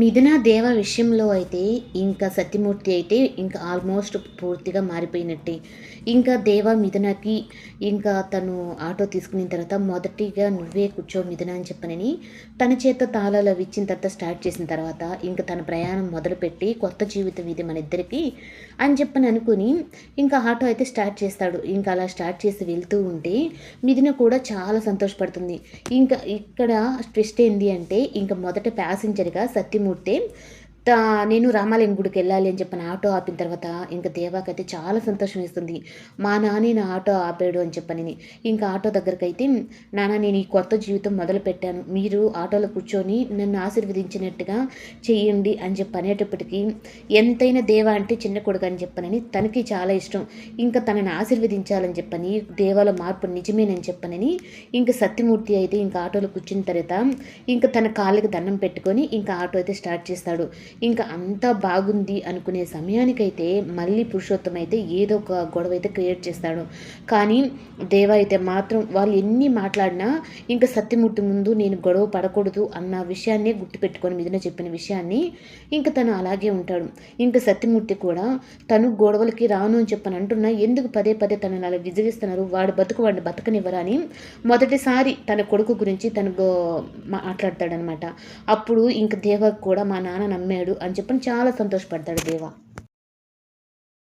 మిథున దేవ విషయంలో అయితే ఇంకా సత్యమూర్తి అయితే ఇంకా ఆల్మోస్ట్ పూర్తిగా మారిపోయినట్టే. ఇంకా దేవ మిథునకి ఇంకా తను ఆటో తీసుకున్న తర్వాత మొదటిగా నువ్వే కూర్చో మిథున అని చెప్పనని తన చేత తాళాలు అవి ఇచ్చిన తర్వాత స్టార్ట్ చేసిన తర్వాత ఇంకా తన ప్రయాణం మొదలుపెట్టి కొత్త జీవితం ఇది మన ఇద్దరికి అని చెప్పని అనుకుని ఇంకా ఆటో అయితే స్టార్ట్ చేస్తాడు. ఇంకా అలా స్టార్ట్ చేసి వెళ్తూ ఉంటే మిథున కూడా చాలా సంతోషపడుతుంది. ఇంకా ఇక్కడ ట్విస్ట్ ఏంది అంటే ఇంకా మొదట ప్యాసింజర్గా సత్యమూర్తి ಮೂರ್ತಿ నేను రామాలయం గుడికి వెళ్ళాలి అని చెప్పిన ఆటో ఆపిన తర్వాత ఇంకా దేవాకైతే చాలా సంతోషం వేస్తుంది. మా నాని నా ఆటో ఆపాడు అని చెప్పని ఇంకా ఆటో దగ్గరికి అయితే నాన్న నేను ఈ కొత్త జీవితం మొదలు పెట్టాను. మీరు ఆటోలో కూర్చొని నన్ను ఆశీర్వదించినట్టుగా చేయండి అని చెప్పి అనేటప్పటికీ ఎంతైనా దేవ అంటే చిన్న కొడుకు అని చెప్పనని తనకి చాలా ఇష్టం. ఇంకా తనని ఆశీర్వదించాలని చెప్పని దేవాల మార్పు నిజమేనని చెప్పనని ఇంకా సత్యమూర్తి అయితే ఇంకా ఆటోలో కూర్చున్న తర్వాత ఇంకా తన కాళ్ళకి దండం పెట్టుకొని ఇంకా ఆటో అయితే స్టార్ట్ చేస్తాడు. ఇంకా అంతా బాగుంది అనుకునే సమయానికైతే మళ్ళీ పురుషోత్తం అయితే ఏదో ఒక గొడవ అయితే క్రియేట్ చేస్తాడు. కానీ దేవ అయితే మాత్రం వాళ్ళు ఎన్ని మాట్లాడినా ఇంకా సత్యమూర్తి ముందు నేను గొడవ పడకూడదు అన్న విషయాన్నే గుర్తుపెట్టుకొని మిదిన చెప్పిన విషయాన్ని ఇంకా తను అలాగే ఉంటాడు. ఇంకా సత్యమూర్తి కూడా తను గొడవలకి రాను అని చెప్పని అంటున్నా ఎందుకు పదే పదే తనని అలా విజగిస్తున్నారు వాడు బతుకు వాడిని బతకనివ్వరా అని మొదటిసారి తన కొడుకు గురించి తను మాట్లాడతాడనమాట. అప్పుడు ఇంక దేవ కూడా మా నాన్న నమ్మాడు. అని చెప్పని చాలా సంతోషపడతాడు దేవ.